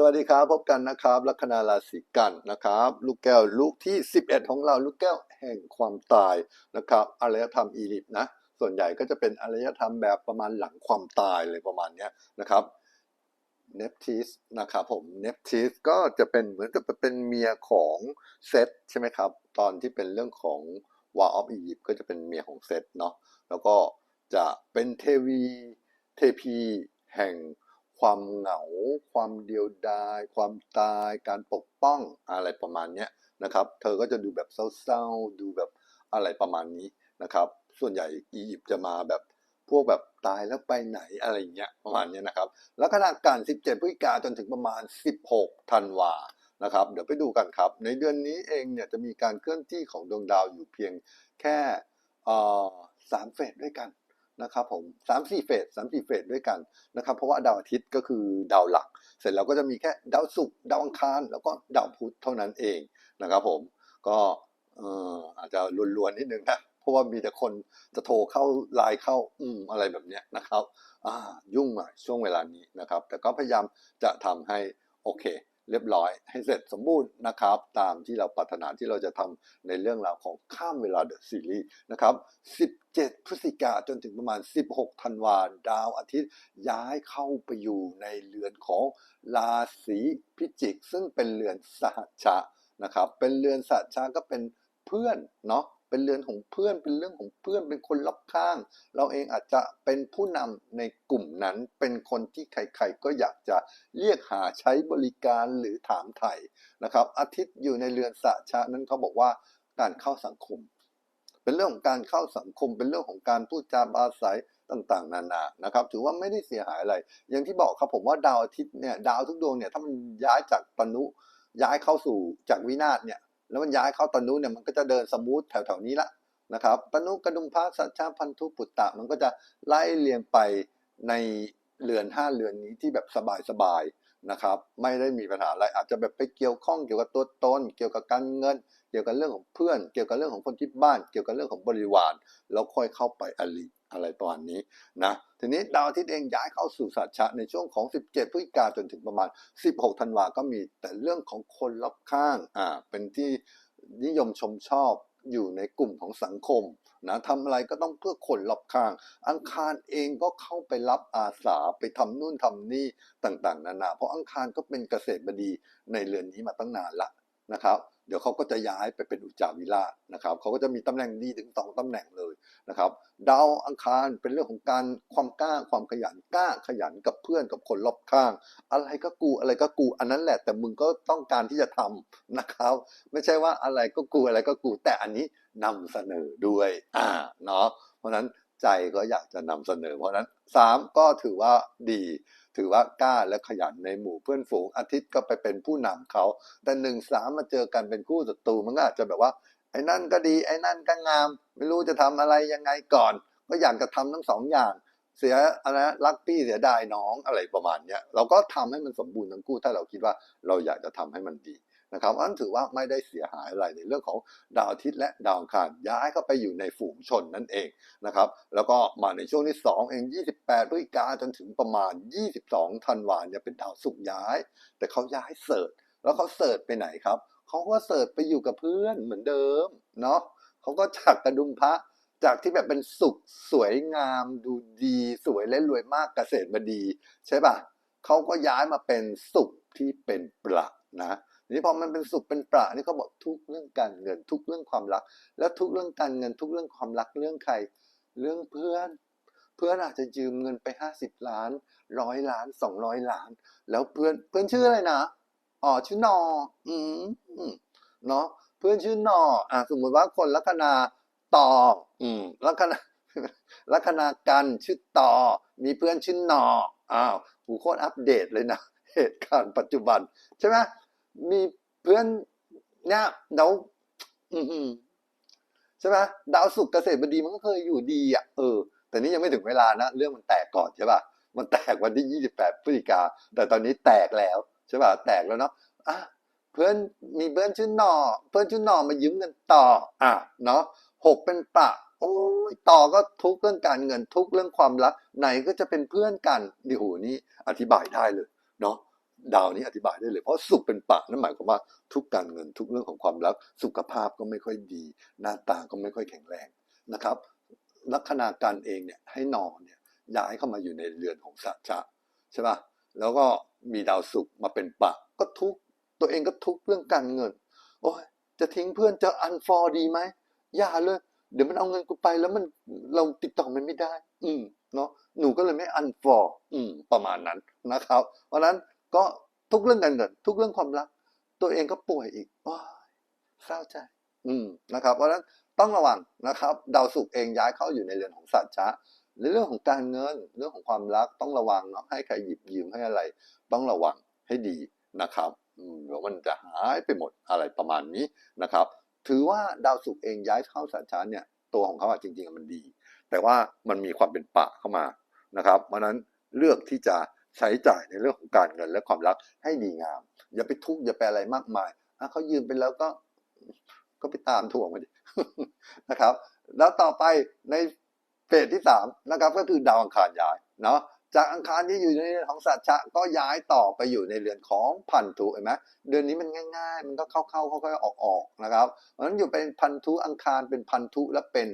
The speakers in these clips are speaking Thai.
สวัสดีครับ พบกันนะครับลัคนาราศีกันนะครับ ลูกแก้วลูกที่ 11 ของเราลูกแก้วแห่งความตายนะครับอารยธรรมอียิปต์นะ ส่วนใหญ่ก็จะเป็นอารยธรรมแบบประมาณหลังความตายเลยประมาณนี้นะครับเนปทิสนะครับผมเนปทิสก็จะเป็นเหมือนกับเป็นเมียของเซตใช่ไหมครับ ตอนที่เป็นเรื่องของ War of Egypt ก็จะเป็นเมียของเซตเนาะแล้วก็จะเป็นเทวีเทพีแห่ง ความเหงา ความเดียวดาย ความตาย การปกป้องอะไรประมาณนี้นะครับ เธอก็จะดูแบบเศร้าๆ ดูแบบอะไรประมาณนี้นะครับ ส่วนใหญ่อียิปต์จะมาแบบพวกแบบตายแล้วไปไหนอะไรเงี้ยประมาณนี้นะครับแล้วขณะการ 17 พฤศจิกาจนถึงประมาณ 16 ธันวานะครับ เดี๋ยวไปดูกันครับ ในเดือนนี้เองเนี่ยจะมีการเคลื่อนที่ของดวงดาวอยู่เพียงแค่สามเฟสด้วยกัน นะครับผมสามสี่เฟสสามสี่เฟสด้วยกันนะครับ เพราะว่าดาวอาทิตย์ก็คือดาวหลัก เสร็จแล้วก็จะมีแค่ดาวศุกร์ดาวอังคาร แล้วก็ดาวพุธเท่านั้นเองนะครับผมก็อาจจะลวนๆนิดนึงนะเพราะว่ามีแต่คนจะโทรเข้าไลน์เข้าอืมอะไรแบบเนี้ยนะครับยุ่งหน่อยช่วงเวลานี้นะครับ แต่ก็พยายามจะทำให้โอเค เรียบร้อยให้เสร็จสมบูรณ์นะครับ ตามที่เราปรารถนาที่เราจะทำในเรื่องราวของข้ามเวลาเดอะซีรีส์นะครับ 17 พฤศจิกาจนถึงประมาณ 16 ธันวาดาวอาทิตย์ย้ายเข้าไปอยู่ในเรือนของราศีพิจิก ซึ่งเป็นเรือนสหชะนะครับ เป็นเรือนสหชะก็เป็นเพื่อนเนาะ เป็นเรือนของเพื่อน เป็นเรื่องของเพื่อน เป็นคนรอบข้าง เราเองอาจจะเป็นผู้นำในกลุ่มนั้น เป็นคนที่ใครๆก็อยากจะเรียกหาใช้บริการหรือถามไถ่นะครับ อาทิตย์อยู่ในเรือนสะชะนั้นเขาบอกว่าการเข้าสังคม เป็นเรื่องของการเข้าสังคม เป็นเรื่องของการพูดจาปาศัยต่างๆ นานานะครับ ถือว่าไม่ได้เสียหายอะไร อย่างที่บอกครับผมว่าดาวอาทิตย์เนี่ย ดาวทุกดวงเนี่ย ถ้ามันย้ายจากตนุย้ายเข้าสู่จากวินาศเนี่ย แล้วมันย้ายเข้าตนุเนี่ยมันก็จะเดินสมูทแถวๆนี้ละนะครับตนุกระดุมพระสัจจาพันธุปุตตะ มันก็จะไล่เรียงไปในเรือนห้าเรือนนี้ที่แบบสบายๆนะครับ ไม่ได้มีปัญหาอะไรอาจจะแบบไปเกี่ยวข้องเกี่ยวกับตัวตนเกี่ยวกับการเงิน เกี่ยวกับเรื่องของเพื่อน เกี่ยวกับเรื่องของคนที่บ้าน เกี่ยวกับเรื่องของบริวารแล้วค่อยเข้าไปอลิ อะไรตอนนี้นะทีนี้ดาวอาทิตย์เองย้ายเข้าสู่สัจฉะในช่วงของ 17 พฤศจิกาจนถึงประมาณ 16 ธันวาก็มีแต่เรื่องของคนรอบข้างอ่าเป็นที่นิยมชมชอบอยู่ในกลุ่มของสังคมนะทำอะไรก็ต้องเพื่อคนรอบข้าง อังคารเองก็เข้าไปรับอาสาไปทำนู่นทำนี่ต่างๆ นานา เพราะอังคารก็เป็นเกษตรบดีในเรือนนี้มาตั้งนานละนะครับ เดี๋ยวเขาก็จะย้ายไปเป็นอุจจาวิราชนะครับเขาก็จะมีตำแหน่งดีถึงสองตำแหน่งเลยนะครับดาวอังคารเป็นเรื่องของการความกล้าความขยันกล้าขยันกับเพื่อนกับคนรอบข้าง อะไรก็กูอะไรก็กู อันนั้นแหละแต่มึงก็ต้องการที่จะทำนะครับ ไม่ใช่ว่าอะไรก็กูอะไรก็กู แต่อันนี้นำเสนอด้วยอ่าเนาะเพราะนั้นใจก็อยากจะนำเสนอ เพราะฉะนั้นสามก็ถือว่าดีถือว่ากล้าและขยันในหมู่เพื่อนฝูงอาทิตย์ก็ไปเป็นผู้นำเขา แต่หนึ่งสามมาเจอกันเป็นคู่ศัตรูมันก็อาจจะแบบว่าไอ้นั่นก็ดีไอ้นั่นก็งาม ไม่รู้จะทำอะไรยังไงก่อน ก็อยากจะทำทั้งสองอย่าง เสียอะไรรักพี่เสียดายน้องอะไรประมาณเนี้ยเราก็ทำให้มันสมบูรณ์ทั้งคู่ถ้าเราคิดว่าเราอยากจะทำให้มันดี นะครับอันถือว่าไม่ได้เสียหายอะไรในเรื่องของดาวอาทิตย์และดาวคารย้ายเข้าไปอยู่ในฝูงชนนั่นเองนะครับแล้วก็มาในช่วงที่ 2 เอง 28พฤศจิกาจนถึงประมาณ 22ธันวาเนี่ยเป็นดาวศุกร์ย้าย แต่เขาย้ายเสิร์ชแล้วเขาเสิร์ชไปไหนครับเขาก็เสิร์ชไปอยู่กับเพื่อนเหมือนเดิมเนาะเขาก็จากกระดุมพระจากที่แบบเป็นสุขสวยงามดูดีสวยและรวยมากเกษตรบดี ใช่ป่ะเขาก็ย้ายมาเป็นสุขที่เป็นประนะ นี่พอมันเป็นสุขเป็นประนี่เขาบอกทุกเรื่องการเงินทุกเรื่องความรัก แล้วทุกเรื่องการเงินทุกเรื่องความรักเรื่องใคร เรื่องเพื่อน เพื่อนอาจจะยืมเงินไปห้าสิบล้านร้อยล้านสองร้อยล้าน แล้วเพื่อนเพื่อนชื่ออะไรนะอ๋อชื่อนอ อืมเนาะเพื่อนชื่อนออะสมมติว่าคนลัคนาต่ออืมลัคนาลัคนากันชื่อต่อ มีเพื่อนชื่อนออ้าวหูโคตรอัปเดตเลยนะเหตุการณ์ปัจจุบัน ใช่ไหม มีเพื่อนเนี่ยดาอือหือใช่ไหมดาวศุกเกษตรบดีมันก็เคยอยู่ดีอะเออ แต่นี่ยังไม่ถึงเวลานะ เรื่องมันแตกก่อนใช่ป่ะมันแตกวันที่ 28พฤศจิกา แต่ตอนนี้แตกแล้วใช่ป่ะแตกแล้วเนาะอะเพื่อนมีเพื่อนชื่อหนอ เพื่อนชื่อหนอมายืมเงินต่อ อะเนาะหกเป็นปะโอ้ยต่อก็ทุกเรื่องการเงินทุกเรื่องความรักไหนก็จะเป็นเพื่อนกันดิโหนี่อธิบายได้เลย เนาะ ดาวนี้อธิบายได้เลย เพราะสุขเป็นปะนั่นหมายความว่าทุกการเงินทุกเรื่องของความรัก สุขภาพก็ไม่ค่อยดี หน้าตาก็ไม่ค่อยแข็งแรงนะครับ ลัคนาการเองเนี่ยให้นอนเนี่ยย้ายเข้ามาอยู่ในเรือนของสัจจะใช่ป่ะแล้วก็มีดาวศุกมาเป็นปะก็ทุกตัวเองก็ทุกเรื่องการเงิน โอ้ยจะทิ้งเพื่อนจะอันฟอร์ดีไหมอย่าเลย เดี๋ยวมันเอาเงินกูไปแล้วมันเราติดต่อมันไม่ได้ อืมเนาะหนูก็เลยไม่อันฟอร์อืมประมาณนั้นนะครับ เพราะนั้น ก็ทุกเรื่องการเงิน ทุกเรื่องความรัก ตัวเองก็ป่วยอีกว้าเศร้าใจ อืมนะครับ เพราะฉะนั้นต้องระวังนะครับ ดาวศุกร์เองย้ายเข้าอยู่ในเรือนของสัจจะในเรื่องของการเงินเรื่องของความรักต้องระวังเนาะให้ใครหยิบยืมให้อะไร ต้องระวังให้ดีนะครับอืมเดี๋ยวมันจะหายไปหมดอะไรประมาณนี้นะครับ ถือว่าดาวศุกร์เองย้ายเข้าสัจจะเนี่ย ตัวของเขาอะจริงๆมันดี แต่ว่ามันมีความเป็นปะเข้ามานะครับเพราะนั้นเลือกที่จะ ใช้จ่ายในเรื่องของการเงินและความรักให้ดีงาม อย่าไปทุกข์อย่าไปอะไรมากมายอะเขายืมไปแล้วก็ก็ไปตามทวงมาดินะครับ แล้วต่อไปในเฟสที่สามนะครับ ก็คือดาวอังคารย้ายเนาะจากอังคารที่อยู่ในเรือนของสัตชะก็ย้ายต่อไปอยู่ในเรือนของพันธุเห็นไหมเดือนนี้มันง่าย ๆ มันก็เข้าๆค่อยๆออกๆนะครับเพราะฉะนั้นอยู่เป็นพันธุอังคารเป็นพันธุและเป็น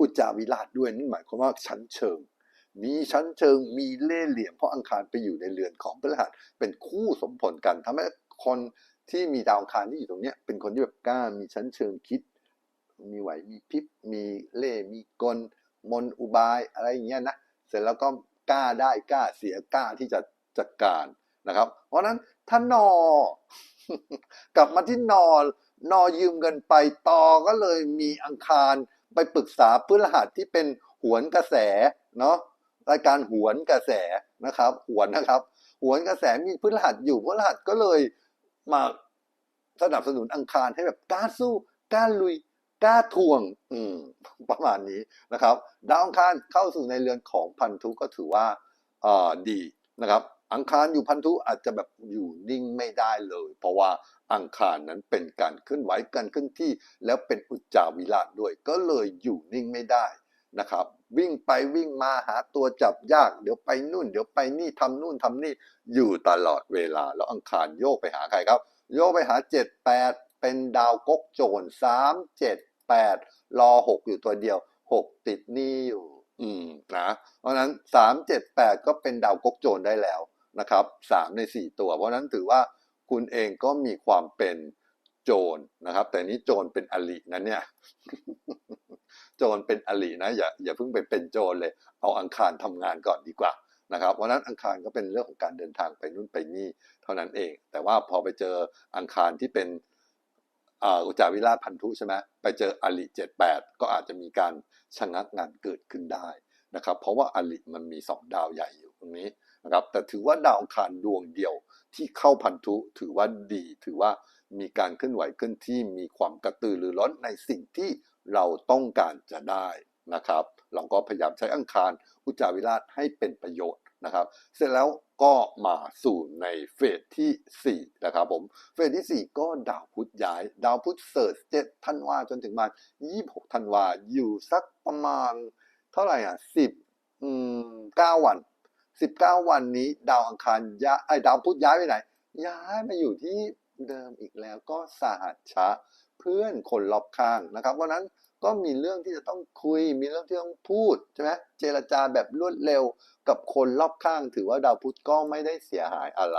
อุจจาวิราชด้วยนั่นหมายความว่าชั้นเชิง มีชั้นเชิงมีเล่เหลี่ยมเพราะอังคารไปอยู่ในเรือนของพฤหัสเป็นคู่สมผลกันทำให้คนที่มีดาวอังคารที่อยู่ตรงเนี้ยเป็นคนที่แบบกล้ามีชั้นเชิงคิด มีไหวมีพิบมีเล่มีกล มนอุบายอะไรอย่างเงี้ยนะเสร็จแล้วก็กล้าได้กล้าเสียกล้าที่จะจัดการนะครับ เพราะนั้นถ้านอกลับมาที่นอนอยืมเงินไปต่อก็เลยมีอังคารไปปรึกษาพฤหัสที่เป็นหวนกระแสเนาะ รายการหวนกระแสนะครับ หวนนะครับ หวนกระแสมีพฤหัสอยู่พฤหัสก็เลยมาสนับสนุนอังคารให้แบบกล้าสู้กล้าลุยกล้าทวง อืม ประมาณนี้นะครับ ดาวอังคารเข้าสู่ในเรือนของพันธุก็ถือว่าเอ่อดีนะครับ อังคารอยู่พันธุอาจจะแบบอยู่นิ่งไม่ได้เลย เพราะว่าอังคารนั้นเป็นการเคลื่อนไหวการเคลื่อนที่ แล้วเป็นอุจจาวิราชด้วย ก็เลยอยู่นิ่งไม่ได้นะครับ วิ่งไปวิ่งมาหาตัวจับยาก เดี๋ยวไปนู่น เดี๋ยวไปนี่ทำนู่นทำนี่อยู่ตลอดเวลา แล้วอังคารโยกไปหาใครครับ โยกไปหาเจ็ดแปดเป็นดาวกกโจรสามเจ็ดแปดรอหกอยู่ตัวเดียวหกติดนี้อยู่ อืมนะเพราะนั้นสามเจ็ดแปดก็เป็นดาวกกโจรได้แล้วนะครับสามในสี่ตัว เพราะนั้นถือว่าคุณเองก็มีความเป็นโจรนะครับ แต่นี้โจรเป็นอลินะเนี่ย จรเป็นอลินะอย่าอย่าเพิ่งไปเป็นโจรเลย เอาอังคารทำงานก่อนดีกว่านะครับเพราะนั้นอังคารก็เป็นเรื่องของการเดินทางไปนู่นไปนี่เท่านั้นเอง แต่ว่าพอไปเจออังคารที่เป็นอุจจาวิราชพันธุใช่ไหมไปเจออลิเจ็ดแปดก็อาจจะมีการชะงักงานเกิดขึ้นได้นะครับ เพราะว่าอลิมันมีสองดาวใหญ่อยู่ตรงนี้นะครับแต่ถือว่าดาวอังคารดวงเดียวที่เข้าพันธุถือว่าดี ถือว่ามีการเคลื่อนไหวเคลื่อนที่มีความกระตือรือร้นในสิ่งที่ เราต้องการจะได้นะครับ เราก็พยายามใช้อังคารอุจาวิราชให้เป็นประโยชน์นะครับ เสร็จแล้วก็มาสู่ในเฟสที่4นะครับผม เฟสที่ 4 ก็ดาวพุธย้าย ดาวพุธเสิร์ชเจ็ดธันวาจนถึงมา26ธันวาอยู่สักประมาณ เท่าไหร่อะ10อืม9วัน 19 วันนี้ดาวอังคารย้ายไอ้ดาวพุธย้ายไปไหน ย้ายมาอยู่ที่เดิมอีกแล้วก็สหัชชะ พื่อนคนรอบข้างนะครับเพราะนั้นก็มีเรื่องที่จะต้องคุย มีเรื่องที่ต้องพูดใช่ไหมเจรจาแบบรวดเร็วกับคนรอบข้าง ถือว่าดาวพุธก็ไม่ได้เสียหายอะไร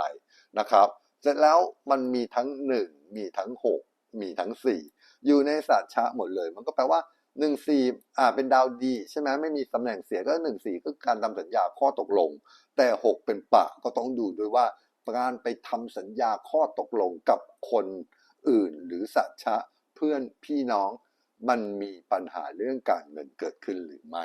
นะครับ เสร็จแล้วมันมีทั้ง 1 มีทั้ง 6 มีทั้ง 4 อยู่ในศาสตร์ชะหมดเลย มันก็แปลว่า 1 4อ่าเป็นดาวดี ใช่ไหมไม่มีตำแหน่งเสียก็ 1 4 ก็การทำสัญญาข้อตกลง แต่ 6 เป็นปะก็ต้องดูด้วยว่าการไปทำสัญญาข้อตกลงกับคนอื่นหรือสัตชะ เพื่อนพี่น้อง มันมีปัญหาเรื่องการเงินเกิดขึ้นหรือไม่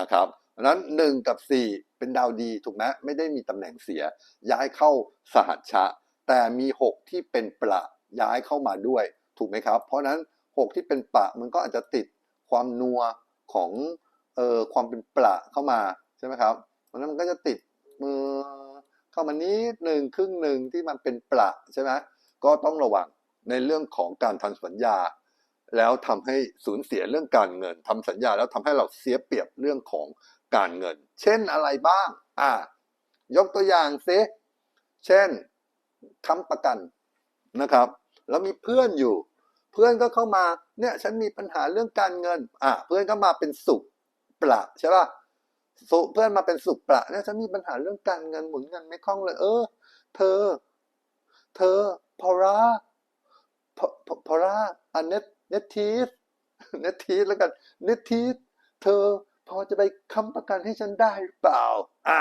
นะครับดังนั้น 1 กับ 4 เป็นดาวดีถูกไหมไม่ได้มีตำแหน่งเสีย ย้ายเข้าสหัชชะ แต่มี 6 ที่เป็นประย้ายเข้ามาด้วยถูกไหมครับ เพราะนั้น 6 ที่เป็นประมันก็อาจจะติดความนัวของเอ่อความเป็นประเข้ามาใช่ไหมครับเพราะฉะนั้นมันก็จะติดมือเข้ามานิดหนึ่งครึ่งหนึ่งที่มันเป็นประใช่ไหมก็ต้องระวัง ในเรื่องของการทำสัญญา แล้วทำให้สูญเสียเรื่องการเงินทำสัญญาแล้วทำให้เราเสียเปรียบเรื่องของการเงิน เช่นอะไรบ้าง อ่ายกตัวอย่างซิเช่นค้ำประกันนะครับ แล้วมีเพื่อนอยู่ เพื่อนก็เข้ามาเนี่ยฉันมีปัญหาเรื่องการเงิน อะเพื่อนก็มาเป็นสุขประใช่ป่ะสุเพื่อนมาเป็นสุขประเนี่ยฉันมีปัญหาเรื่องการเงินหมุนเงินไม่คล่องเลย เออ เธอ เธอพอราพอพอพอราอันเน็ ตเนทีสเนตทีสแล้วกันเนตทีสเธอพอจะไปค้ำประกันให้ฉันได้หรือเปล่า อ่า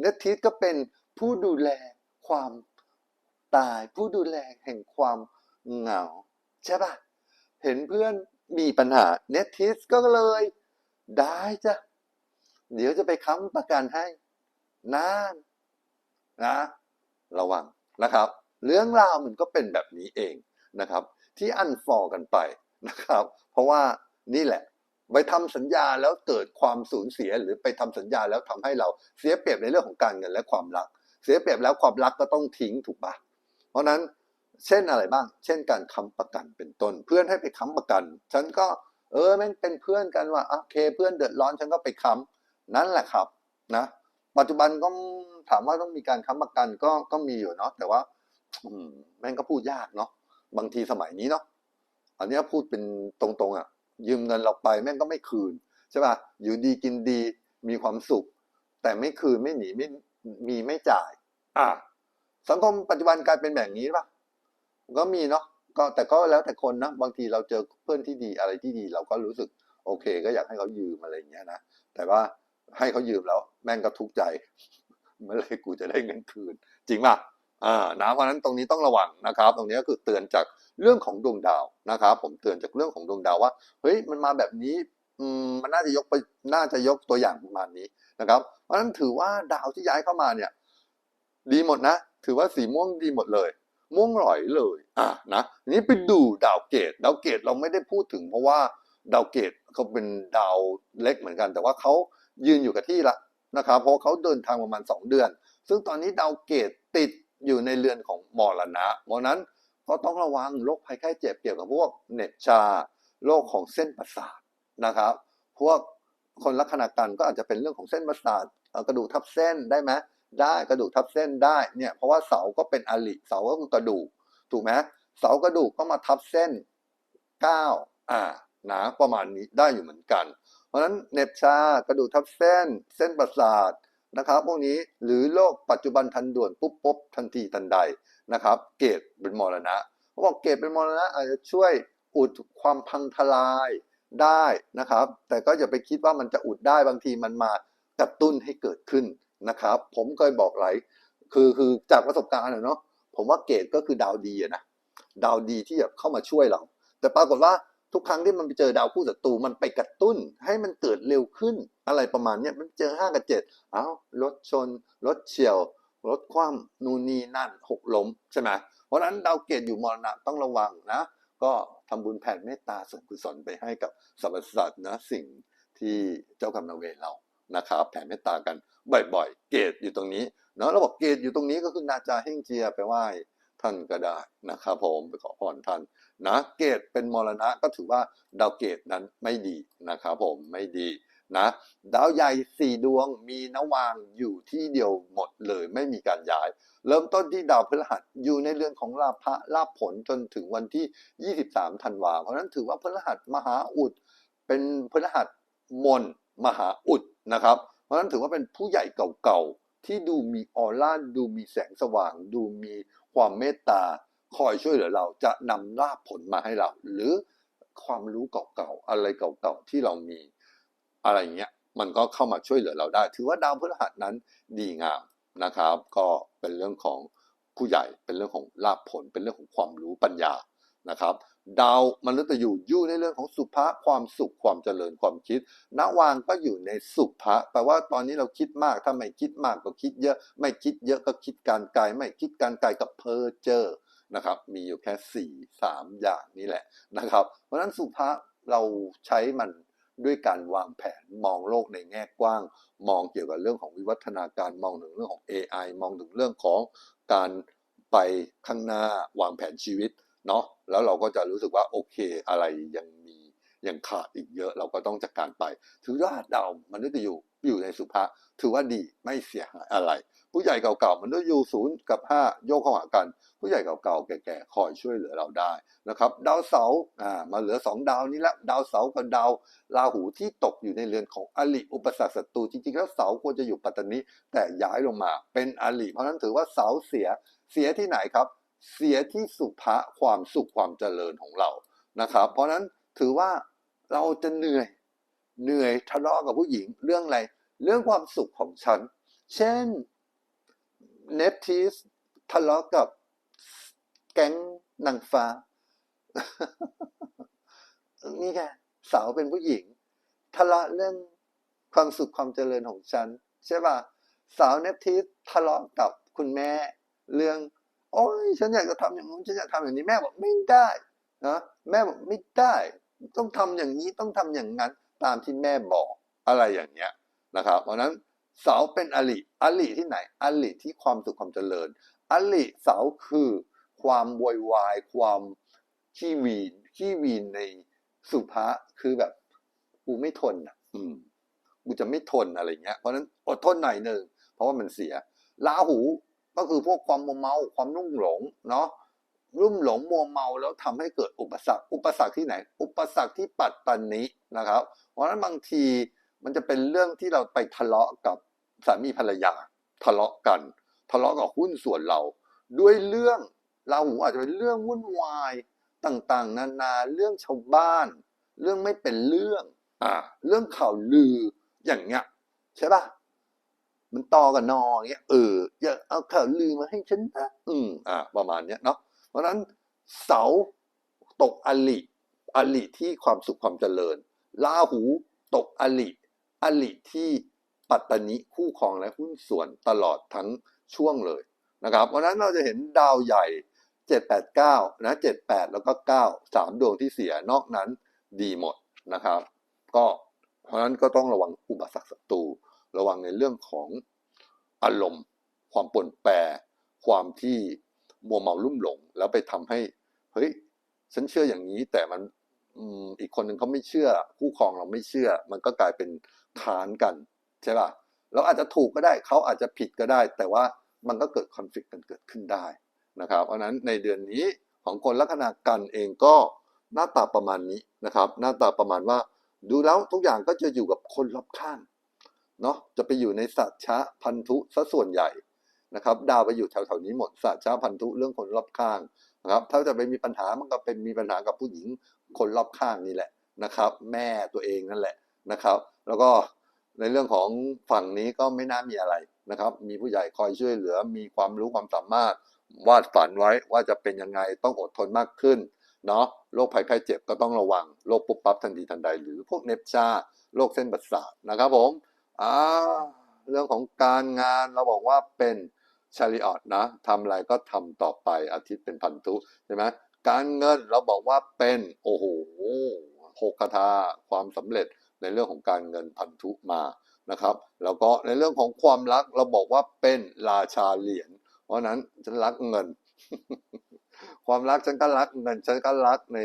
เนตทีสก็เป็นผู้ดูแลความตาย ผู้ดูแลแห่งความเหงา ใช่ป่ะเห็นเพื่อนมีปัญหาเนตทิสก็เลย ได้จ้ะ เดี๋ยวจะไปค้ำประกันให้นานนะ ระวังนะครับ เรื่องราวมันก็เป็นแบบนี้เองนะครับ ที่อันฟอร์กันไป นะครับ เพราะว่านี่แหละ ไปทำสัญญาแล้วเกิดความสูญเสียหรือไปทำสัญญาแล้วทำให้เราเสียเปรียบในเรื่องของการเงินและความรัก เสียเปรียบแล้วความรักก็ต้องทิ้งถูกปะเพราะนั้นเช่นอะไรบ้าง เช่นการค้ำประกันเป็นต้น เพื่อนให้ไปค้ำประกัน ฉันก็เออแม่งเป็นเพื่อนกันว่าโอเค เพื่อนเดือดร้อนฉันก็ไปค้ำนั่นแหละครับนะปัจจุบันก็ถามว่าต้องมีการค้ำประกันก็ก็มีอยู่เนาะแต่ว่าอืมแม่งก็พูดยากเนาะบางทีสมัยนี้เนาะ อันนี้พูดเป็นตรงๆอะยืมเงินเราไปแม่งก็ไม่คืนใช่ป่ะอยู่ดีกินดีมีความสุข แต่ไม่คืนไม่หนีไม่มีไม่จ่าย อะสังคมปัจจุบันกลายเป็นแบบนี้ป่ะก็มีเนาะก็แต่ก็แล้วแต่คนนะบางทีเราเจอเพื่อนที่ดีอะไรที่ดี เราก็รู้สึก โอเค ก็อยากให้เขายืมอะไรอย่างเงี้ยนะแต่ว่าให้เขายืมแล้ว แม่งก็ทุกข์ใจ เมื่อไรกูจะได้เงินคืน จริงป่ะ อ่านะเพราะฉะนั้นตรงนี้ต้องระวังนะครับ ตรงนี้ก็คือเตือนจากเรื่องของดวงดาวนะครับ ผมเตือนจากเรื่องของดวงดาวว่าเฮ้ยมันมาแบบนี้อืมมันน่าจะยกไปน่าจะยกตัวอย่างประมาณนี้นะครับ เพราะฉะนั้นถือว่าดาวที่ย้ายเข้ามาเนี่ย ดีหมดนะ ถือว่าสีม่วงดีหมดเลย ม่วงหร่อยเลยอะนะนี้ไปดูดาวเกตดาวเกตเราไม่ได้พูดถึง เพราะว่าดาวเกตเขาเป็นดาวเล็กเหมือนกัน แต่ว่าเขายืนอยู่กับที่ละนะครับ เพราะเขาเดินทางประมาณ 2 เดือน ซึ่งตอนนี้ดาวเกตติด อยู่ในเรือนของมรณะเพราะนั้นก็ต้องระวังโรคภัยไข้เจ็บเกี่ยวกับพวกเน็บชาโรคของเส้นประสาทนะครับ พวกคนลักษณะกันก็อาจจะเป็นเรื่องของเส้นประสาทกระดูกทับเส้นได้ไหมได้กระดูกทับเส้นได้เนี่ยเพราะว่าเสาก็เป็นอลิเสาก็คือกระดูกถูกไหมเสากระดูกก็มาทับเส้นก้าอ่านะประมาณนี้ได้อยู่เหมือนกัน เพราะฉะนั้นเน็บชากระดูกทับเส้น เส้นประสาท นะครับพวกนี้หรือโรคปัจจุบันทันด่วนปุ๊บปุ๊บทันทีทันใดนะครับ เกรดเป็นมรณะเขาบอกเกรดเป็นมรณะอาจจะช่วยอุดความพังทลายได้นะครับ แต่ก็อย่าไปคิดว่ามันจะอุดได้บางทีมันมากระตุ้นให้เกิดขึ้นนะครับ ผมเคยบอกหลายคือคือจากประสบการณ์เนาะผมว่าเกรดก็คือดาวดีนะดาวดีที่แบบเข้ามาช่วยเรา แต่ปรากฏว่า ทุกครั้งที่มันไปเจอดาวคู่ศัตรูมันไปกระตุ้นให้มันเกิดเร็วขึ้น อะไรประมาณเนี้ยมันเจอห้ากับเจ็ดเอ้ารถชน รถเฉียวรถคว่ำนูนนีนั่นหกล้มใช่ไหมเพราะฉะนั้นดาวเกตอยู่มรณะต้องระวังนะ ก็ทำบุญแผ่เมตตาส่วนกุศลไปให้กับสรรพสัตว์นะสิ่งที่เจ้ากรรมนายเวรเรานะครับแผ่เมตตากันบ่อยๆ เกตอยู่ตรงนี้เนาะเราบอกเกตอยู่ตรงนี้ก็คือนาจาเฮงเจียไปไหว้ ท่านก็ได้นะครับผมไปขอพรท่านนะเกตเป็นมรณะก็ถือว่าดาวเกตนั้นไม่ดีนะครับผมไม่ดีนะดาวใหญ่สี่ดวงมีนวางอยู่ที่เดียวหมดเลยไม่มีการย้าย เริ่มต้นที่ดาวพฤหัสอยู่ในเรือนของลาภะลาภผลจนถึงวันที่ 23ธันวาเพราะนั้นถือว่าพฤหัสมหาอุด เป็นพฤหัสมนมหาอุดนะครับ เพราะฉะนั้นถือว่าเป็นผู้ใหญ่เก่าๆ ที่ดูมีออร่าดูมีแสงสว่าง ดูมีความเมตตา คอยช่วยเหลือเราจะนำลาภผลมาให้เรา หรือความรู้เก่าๆอะไรเก่าๆที่เรามีอะไรเงี้ยมันก็เข้ามาช่วยเหลือเราได้ ถือว่าดาวพฤหัสนั้นดีงามนะครับ ก็เป็นเรื่องของผู้ใหญ่เป็นเรื่องของลาภผล เป็นเรื่องของความรู้ปัญญานะครับ ดาวมนุษย์อยู่อยู่ในเรื่องของสุภาความสุขความเจริญความคิดนวางก็อยู่ในสุภะแปลว่าตอนนี้เราคิดมากถ้าไม่คิดมากก็คิดเยอะ ไม่คิดเยอะก็คิดการไกลไม่คิดการไกลกับเพอเจอร์นะครับ มีอยู่แค่สี่สามอย่างนี้แหละนะครับ เพราะฉะนั้นสุภาเราใช้มันด้วยการวางแผนมองโลกในแง่กว้าง มองเกี่ยวกับเรื่องของวิวัฒนาการมองถึงเรื่องของ AI มองถึงเรื่องของการไปข้างหน้าวางแผนชีวิต เนาะแล้วเราก็จะรู้สึกว่าโอเคอะไรยังมียังขาดอีกเยอะเราก็ต้องจัดการไป ถือว่าดาวมนุษย์อยู่อยู่ในสุภาถือว่าดีไม่เสียหายอะไร ผู้ใหญ่เก่าๆมันต้องอยู่ศูนย์กับห้าโยกเข้าหากัน ผู้ใหญ่เก่าๆแก่ๆคอยช่วยเหลือเราได้นะครับ ดาวเสาร์อ่ามาเหลือสองดาวนี้และดาวเสาร์กับดาวราหูที่ตกอยู่ในเรือนของอลิอุปสรรคศัตรูจริงๆแล้วเสาร์ควรจะอยู่ปัตตานีแต่ย้ายลงมาเป็นอลิเพราะฉะนั้นถือว่าเสาร์เสียเสียที่ไหนครับ เสียที่สุภะความสุขความเจริญของเรานะครับ เพราะฉะนั้นถือว่าเราจะเหนื่อยเหนื่อยทะเลาะกับผู้หญิงเรื่องอะไร เรื่องความสุขของฉัน เช่นเนฟทีสทะเลาะกับแก๊งนางฟ้า นี่ไงสาวเป็นผู้หญิง ทะเลาะเรื่องความสุขความเจริญของฉัน ใช่ป่ะสาวเนฟทีสทะเลาะกับคุณแม่เรื่อง โอ้ยฉันอยากจะทำอย่างนู้นฉันอยากทำอย่างนี้แม่บอกไม่ได้นะแม่บอกไม่ได้ ต้องทำอย่างนี้ต้องทำอย่างนั้น ตามที่แม่บอกอะไรอย่างเงี้ยนะครับ เพราะนั้นเสาเป็นอลิอลิที่ไหนอลิที่ความสุขความเจริญอลิเสาคือความโวยวาย ความขี้วีนขี้วีนในสุภาคือแบบกูไม่ทนอะ อืมกูจะไม่ทนอะไรเงี้ยเพราะนั้นอดทนหน่อยหนึ่งเพราะว่ามันเสียลาหู ก็คือพวกความมัวเมาความรุ่มหลงเนาะรุ่มหลงมัวเมาแล้วทำให้เกิดอุปสรรค อุปสรรคที่ไหน อุปสรรคที่ปัตตานินะครับ เพราะฉะนั้นบางทีมันจะเป็นเรื่องที่เราไปทะเลาะกับสามีภรรยา ทะเลาะกัน ทะเลาะกับหุ้นส่วนเรา ด้วยเรื่องเราหูอาจจะเป็นเรื่องวุ่นวายต่างๆ นานาเรื่องชาวบ้าน เรื่องไม่เป็นเรื่องอ่าเรื่องข่าวลืออย่างเงี้ยใช่ปะ มันต่อกับนออย่างเงี้ยเอออย่าเอาข่าวลือมาให้ฉันนะอืมอ่าประมาณเนี้ยเนาะเพราะนั้นเสาตกอลิอลิที่ความสุขความเจริญลาหูตกอลิอลิที่ปัตตานิคู่ครองและหุ้นส่วนตลอดทั้งช่วงเลยนะครับเพราะนั้นเราจะเห็นดาวใหญ่ 789 นะ 78 แล้วก็ 9 3 ดวงที่เสียนอกนั้นดีหมดนะครับ ก็เพราะฉะนั้นก็ต้องระวังอุปสรรคศัตรูระวังในเรื่องของ อารมณ์ ความปนแปร ความที่มัวเมาลุ่มหลง แล้วไปทำให้เฮ้ยฉันเชื่ออย่างนี้ แต่มันอีกคนหนึ่งเขาไม่เชื่อ คู่ครองเราไม่เชื่อ มันก็กลายเป็นค้านกันใช่ป่ะเราอาจจะถูกก็ได้เขาอาจจะผิดก็ได้ แต่ว่ามันก็เกิดคอนฟ lict กันเกิดขึ้นได้นะครับเพราะฉะนั้นในเดือนนี้ของคนลัคนากันเองก็หน้าตาประมาณนี้นะครับ หน้าตาประมาณว่า ดูแล้วทุกอย่างก็จะอยู่กับคนรอบข้าง เนาะจะไปอยู่ในสัตว์ชะพันธุซะส่วนใหญ่นะครับ ดาวไปอยู่แถวๆนี้หมดสัตว์ชะพันธุเรื่องคนรอบข้างนะครับ ถ้าจะไปมีปัญหามันก็เป็นมีปัญหากับผู้หญิงคนรอบข้างนี่แหละนะครับ แม่ตัวเองนั่นแหละนะครับ แล้วก็ในเรื่องของฝั่งนี้ก็ไม่น่ามีอะไรนะครับ มีผู้ใหญ่คอยช่วยเหลือ มีความรู้ความสามารถวาดฝันไว้ว่าจะเป็นยังไงต้องอดทนมากขึ้นเนาะโรคภัยไข้เจ็บก็ต้องระวังโรคปุ๊บปั๊บทันทีทันใด หรือพวกเนปชาโรคเส้นประสาทนะครับผม อ่าเรื่องของการงานเราบอกว่าเป็นชาริออตนะทำอะไรก็ทำต่อไปอาทิตย์เป็นพันธุใช่ไหมการเงินเราบอกว่าเป็นโอ้โหหกคาถาความสำเร็จในเรื่องของการเงินพันธุมานะครับแล้วก็ในเรื่องของความรักเราบอกว่าเป็นราชาเหรียญเพราะนั้นฉันรักเงิน ความรักฉันก็รักเงินฉันก็รักใน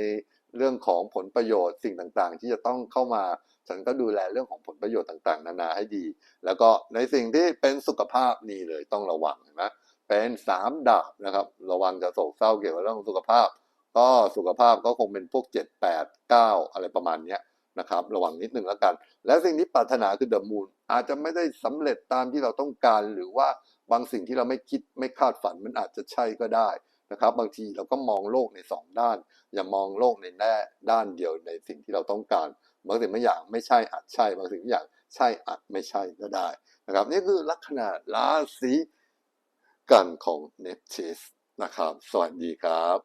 เรื่องของผลประโยชน์สิ่งต่างๆ ที่จะต้องเข้ามา ฉันก็ดูแลเรื่องของผลประโยชน์ต่างๆ นานาให้ดี แล้วก็ในสิ่งที่เป็นสุขภาพนี่เลยต้องระวังเห็นไหมเป็นสามดาบนะครับ ระวังจะโศกเศร้าเกี่ยวกับเรื่องสุขภาพ ก็สุขภาพก็คงเป็นพวกเจ็ดแปดเก้าอะไรประมาณเนี้ยนะครับ ระวังนิดนึงแล้วกัน และสิ่งที่ปรารถนาคือเดอะมูนอาจจะไม่ได้สำเร็จตามที่เราต้องการ หรือว่าบางสิ่งที่เราไม่คิดไม่คาดฝันมันอาจจะใช่ก็ได้นะครับ บางทีเราก็มองโลกในสองด้าน อย่ามองโลกในแน่ด้านเดียวในสิ่งที่เราต้องการ บางสิ่งบางอย่างไม่ใช่อาจใช่ บางสิ่งบางอย่างใช่อาจไม่ใช่ก็ได้นะครับ นี่คือลักษณะราศีกันของเนปเชสนะครับ สวัสดีครับ